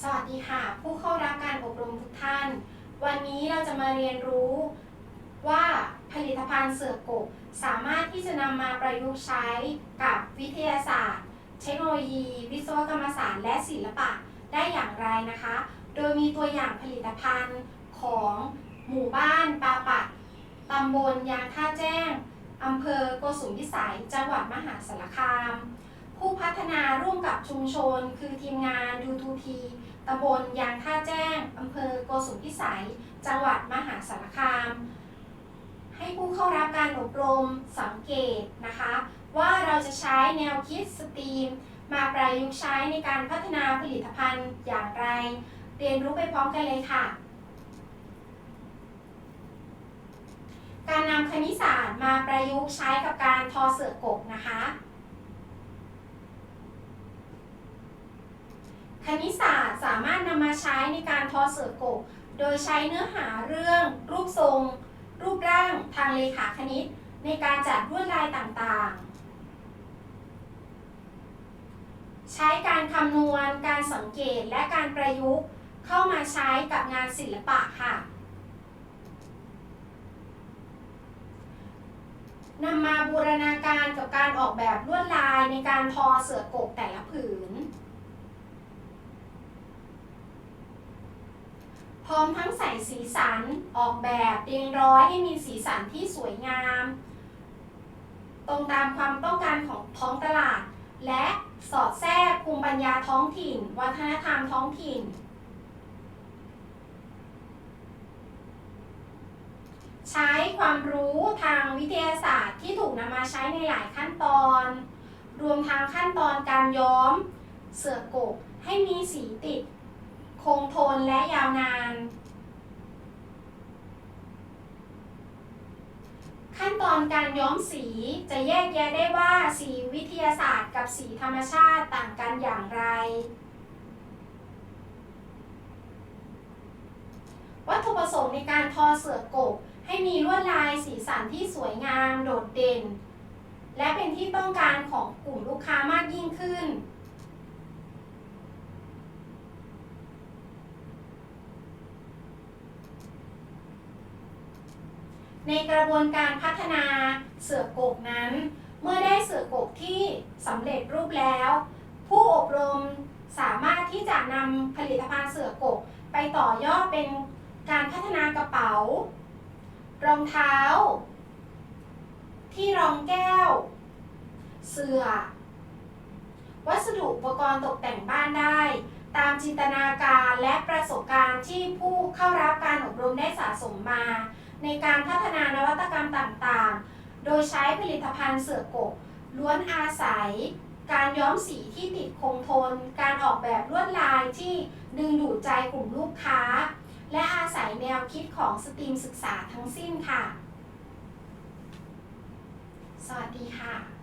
สวัสดีค่ะ ผู้เข้ารับการอบรมทุกท่าน วันนี้เราจะมาเรียนรู้ว่าผลิตภัณฑ์เสือกกสามารถที่จะนำมาประยุกต์ใช้กับวิทยาศาสตร์ เทคโนโลยี วิศวกรรมศาสตร์และศิลปะได้อย่างไรนะคะ โดยมีตัวอย่างผลิตภัณฑ์ของหมู่บ้านปาปัดตำบลยางท่าแจ้งอำเภอโกสุมพิสัยจังหวัดมหาสารคาม ผู้พัฒนาร่วมกับชุมชน คือทีมงานดูทูทีตำบลยางท่าแจ้ง อำเภอโกสุมพิสัย จังหวัดมหาสารคาม ให้ผู้เข้ารับการอบรมสังเกตนะคะ ว่าเราจะใช้แนวคิดสตรีม มาประยุกต์ใช้ในการพัฒนาผลิตภัณฑ์อย่างไร เรียนรู้ไปพร้อมกันเลยค่ะ การนำคณิตศาสตร์มาประยุกต์ใช้กับการทอเสือกกนะคะ คณิตศาสตร์สามารถนำมาใช้ในการทอเสือกก โดยใช้เนื้อหาเรื่อง รูปทรง รูปร่างทางเลขาคณิต ในการจัดลวดลายต่างๆ ใช้การคำนวณ การสังเกตและการประยุกต์เข้ามาใช้กับงานศิลปะค่ะนำมาบูรณาการกับการออกแบบลวดลายในการทอเสือกกแต่ละผืน พร้อมทั้งใส่สีสันออกแบบเรียงร้อยให้มีสีสันที่สวยงาม ตรงตามความต้องการของท้องตลาด และสอดแทรกภูมิปัญญาท้องถิ่น วัฒนธรรมท้องถิ่น ใช้ความรู้ทางวิทยาศาสตร์ที่ถูกนำมาใช้ในหลายขั้นตอน รวมทั้งขั้นตอนการย้อม เสือกกให้มีสีติด คงทนและยาวนาน ขั้นต อนการย้อมสีจะแยกแยะได้ว่าสีวิทยาศาสตร์กับสีธรรมชาติต่างกันอย่างไร วัตถุประสงค์ในการทอเสือกกให้มีลวดลายสีสันที่สวยงามโดดเด่น และเป็นที่ต้องการของกลุ่มลูกค้ามากยิ่งขึ้น ในกระบวนการพัฒนาเสือกกนั้น เมื่อได้เสือกกที่สำเร็จรูปแล้ว ผู้อบรมสามารถที่จะนำผลิตภัณฑ์เสือกกไปต่อยอดเป็นการพัฒนากระเป๋า รองเท้า ที่รองแก้ว เสือวัสดุอุปกรณ์ตกแต่งบ้านได้ ตามจินตนาการและประสบการณ์ที่ผู้เข้ารับการอบรมได้สะสมมา ในการพัฒนานวัตกรรมต่างๆ โดยใช้ผลิตภัณฑ์เสือกก ล้วนอาศัย การย้อมสีที่ติดคงทน การออกแบบลวดลายที่ดึงดูดใจกลุ่มลูกค้า และอาศัยแนวคิดของสตรีมศึกษาทั้งสิ้นค่ะ สวัสดีค่ะ